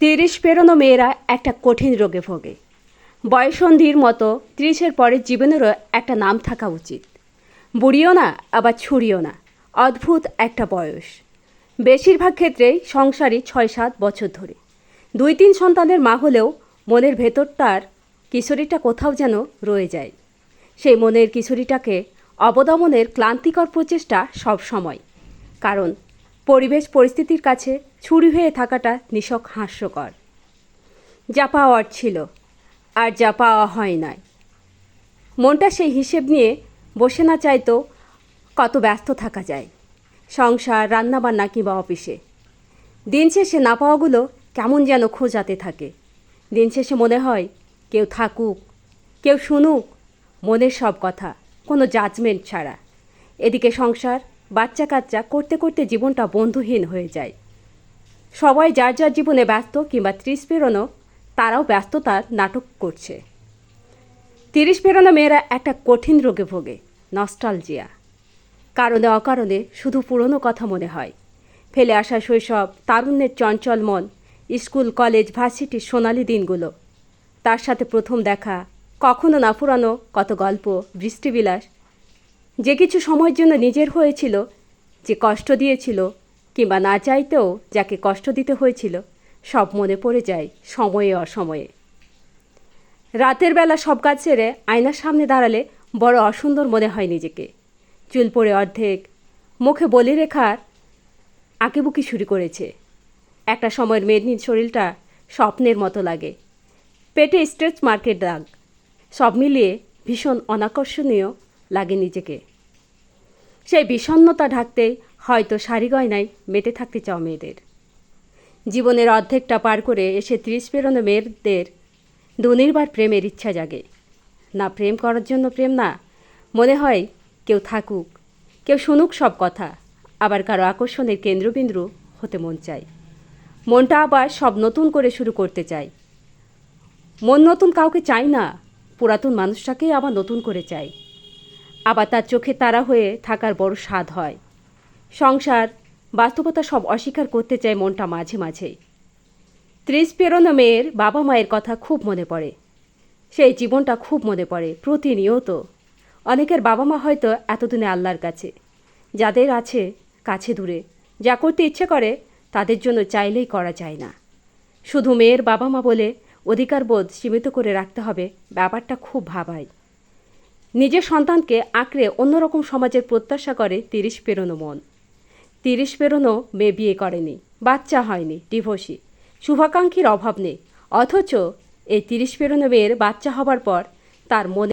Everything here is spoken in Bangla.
তিরিশ পেরোনো মেয়েরা একটা কঠিন রোগে ভোগে। বয়সন্ধির মতো ত্রিশের পরে জীবনেরও একটা নাম থাকা উচিত। বুড়িও না, আবার ছুরিও না। অদ্ভুত একটা বয়স। বেশিরভাগ ক্ষেত্রেই সংসারই ছয় সাত বছর ধরে। দুই তিন সন্তানের মা হলেও মনের ভেতরটার কিশোরীটা কোথাও যেন রয়ে যায়। সেই মনের কিশোরীটাকে অবদমনের ক্লান্তিকর প্রচেষ্টা সব সময় কারণ পরিবেশ পরিস্থিতির কাছে ছুরি হয়ে থাকাটা নিশক হাস্যকর। যা পাওয়ার ছিল আর যা পাওয়া হয় নাই। মনটা সেই হিসেব নিয়ে বসে না চাইতো কত ব্যস্ত থাকা যায়। সংসার, রান্নাবান্না কিংবা অফিসে। দিন শেষে না পাওয়াগুলো কেমন যেন খোঁজাতে থাকে। দিন শেষে মনে হয় কেউ থাকুক, কেউ শুনুক, মনের সব কথা, কোনো জাজমেন্ট ছাড়া। এদিকে সংসার বাচ্চা কাচ্চা করতে করতে জীবনটা বন্ধুহীন হয়ে যায়। সবাই যার যার জীবনে ব্যস্ত কিংবা ত্রিশ পেরোনো, তারাও ব্যস্ততার নাটক করছে। তিরিশ পেরোনো মেয়েরা একটা কঠিন রোগে ভোগে, নস্টালজিয়া। কারণে অকারণে শুধু পুরনো কথা মনে হয়। ফেলে আসা শৈশব, তারুণ্যের চঞ্চল মন, স্কুল, কলেজ, ভার্সিটির সোনালি দিনগুলো। তার সাথে প্রথম দেখা, কখনো না ফুরানো কত গল্প, বৃষ্টিবিলাস যে কিছু সময়ের জন্য নিজের হয়েছিল, যে কষ্ট দিয়েছিল, কিংবা না চাইতেও যাকে কষ্ট দিতে হয়েছিল, সব মনে পড়ে যায় সময়ে অসময়ে। রাতের বেলা সব কাজ সেরে আয়নার সামনে দাঁড়ালে বড় অসুন্দর মনে হয় নিজেকে। চুল পড়ে অর্ধেক, মুখে বলি রেখার আঁকিবুকি শুরু করেছে। একটা সময়ের মেদিনীর শরীরটা স্বপ্নের মতো লাগে। পেটে স্ট্রেচ মার্কেট দাগ, সব মিলিয়ে ভীষণ অনাকর্ষণীয় লাগে নিজেকে। সেই বিষণ্ণতা ঢাকতে হয়তো শাড়ি গয়নায় মেতে থাকতে চাও মেয়েদের। জীবনের অর্ধেকটা পার করে এসে ত্রিশ পেরোনো মেয়েদের দুনির্বার প্রেমের ইচ্ছা জাগে। না প্রেম করার জন্য প্রেম না, মনে হয় কেউ থাকুক, কেউ শুনুক সব কথা, আবার কারও আকর্ষণের কেন্দ্রবিন্দু হতে মন চায়। মনটা আবার সব নতুন করে শুরু করতে চাই মন নতুন কাউকে চাই না, পুরাতন মানুষটাকেই আবার নতুন করে চাই আবার তার চোখে তারা হয়ে থাকার বড় স্বাদ হয়। সংসার, বাস্তবতা সব অস্বীকার করতে চায় মনটা মাঝে মাঝেই ত্রিশ পেরোনো মেয়ের বাবা মায়ের কথা খুব মনে পড়ে। সেই জীবনটা খুব মনে পড়ে, প্রতিনিয়ত। অনেকের বাবা মা হয়তো এতদিনে আল্লাহর কাছে। যাদের আছে কাছে দূরে। যা করতে ইচ্ছে করে, তাদের জন্য চাইলেই করা যায় না। শুধু মেয়ের বাবা মা বলে অধিকারবোধ সীমিত করে রাখতে হবে, ব্যাপারটা খুব ভাবায়। নিজের সন্তানকে আঁকড়ে অন্যরকম সমাজের প্রত্যাশা করে তিরিশ পেরোনো মন। তিরিশ পেরোনো মেয়ে বিয়ে করেনি, বাচ্চা হয়নি, ডিভোর্সি। শুভাকাঙ্ক্ষীর অভাব নেই, অথচ এই তিরিশ পেরোনো মেয়ের বাচ্চা হবার পর তার মনে